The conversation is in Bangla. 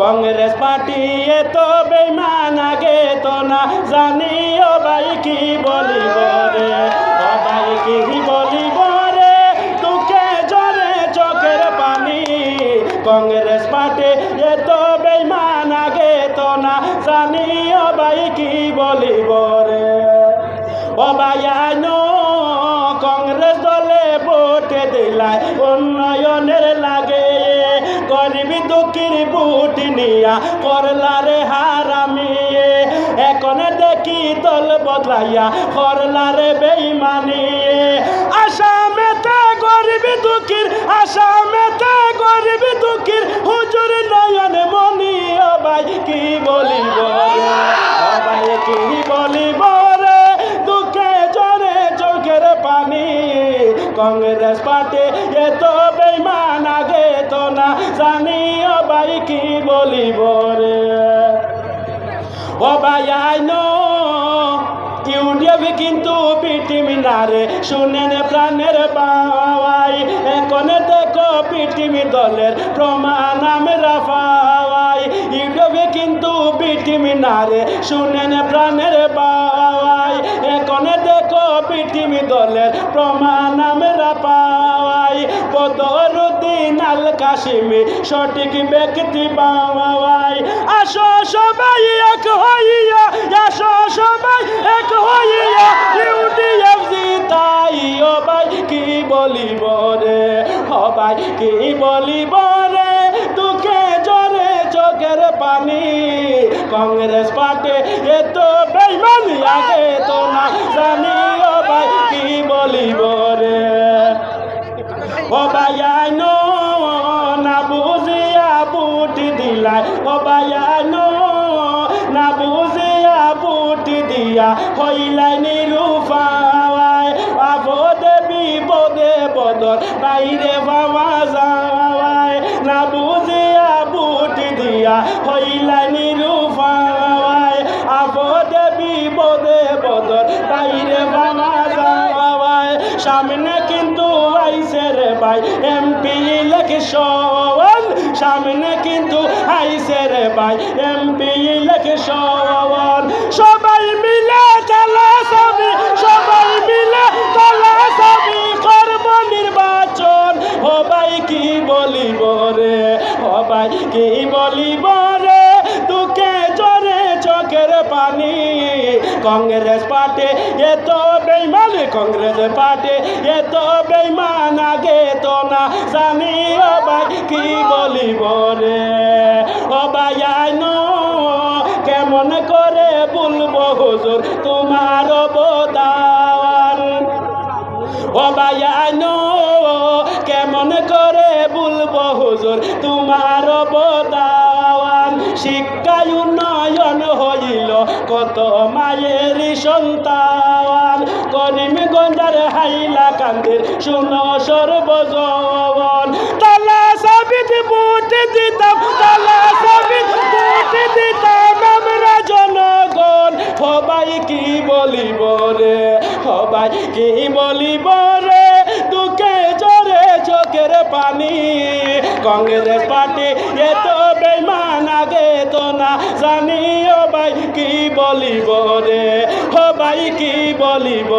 কংগ্রেস পার্টি এত বেমান আগে তো না। জানি ও ভাই, কি বলিব রে? ও ভাই, কি বলিব রে? তোকে জরে চোখের পানি। কংগ্রেস পার্টি এত বেমান আগে তো না। জানি ও ভাই, কি বলিব রে? ও ভাই কংগ্রেস দলে ভোটে দিলাই। লাগে দুঃখীর বুট নিয়া করলারে হারামি। এখন দেখি দল বদলাইয়া করলারে বেইমানি। আসামেতে গরিবি দুঃখীর আসামেতে গরিবি দুঃখীর, হুজুর নয়ন মনি ভাই কি বলিব রে? ভাই কি বলিব রে? দুঃখে জরে চোখের পানি। কংগ্রেস পার্টি এত বেইমান, আগে তো না জানি। বলিব ও ভাই আইনো ইউডিএফ কিন্তু পিটি মিনারে শুনেন প্রাণের বাবাই এখন দেখো পিটিমি দলের প্রমাণ আমরা পাওয়াই ইউডিএফ কিন্তু পিটি মিনারে শুনেন প্রাণের বাবাই এখন দেখো পিটিমি দলের প্রমাণ আমরা পাওয়াই বদরুদ্দিন আল কাশিমি সঠিক ব্যক্তি পাওয়াই আসো সবাই এক হইয়া, আসো সবাই এক হইয়া। ইউডিএফ জিতাই ও ভাই কি বলিব রে? ভাই কি বলিব রে? তোকে জরে চোখের পানি। কংগ্রেস পার্টি এ তো বেইমানি আগে তো ও ভাইয়ানো না বুঝিয়া বুটি দিয়া হইলাই নিরূপায় আবদে বিপদে বদর, বাইরে বাবা যাওয়ায়। না বুঝিয়া বুটি দিয়া হইলাই নিরূপায় আবদে বিপদে বদর, বাইরে বাবা যাওয়ায়। সামনে কিন্তু আইসে রে ভাই, এমপি ইলেকশন। সামনে কিন্তু আইসে রে ভাই এমপি ইলেকশন সবাই মিলে চালা সবই সবাই মিলে চালা সবই করব নির্বাচন। ও ভাই, কি বলিব রে? ও ভাই, কি বলিব রে? তোকে জরে চোখের পানি। কংগ্রেস পার্টি, এ তো বেইমান। কংগ্রেস পার্টি, এ তো বেইমান, আগে তো না। জানি ও ভাই, কি বলিব রে ও কেমন করে বলব হুজুর, তোমার অবদান? আইনো কেমন করে বলব হুজুর, তোমার অবদান? শিক্ষায় উন্নয়ন হইল, কত মায়ের সন্তান। করিমগঞ্জের হাইলা কান্দের শুনো সর্বজন দিতাম তালা সাবিত বুট দিতাম আমরা জনগণ সবাই কি বলিব রে? সবাই কি বলিব রে দুঃখে জরে চোখের পানি কংগ্রেস পার্টি এত বেমান আগে তো না জানি ও ভাই, কি বলিব রে? ভাই কি বলিব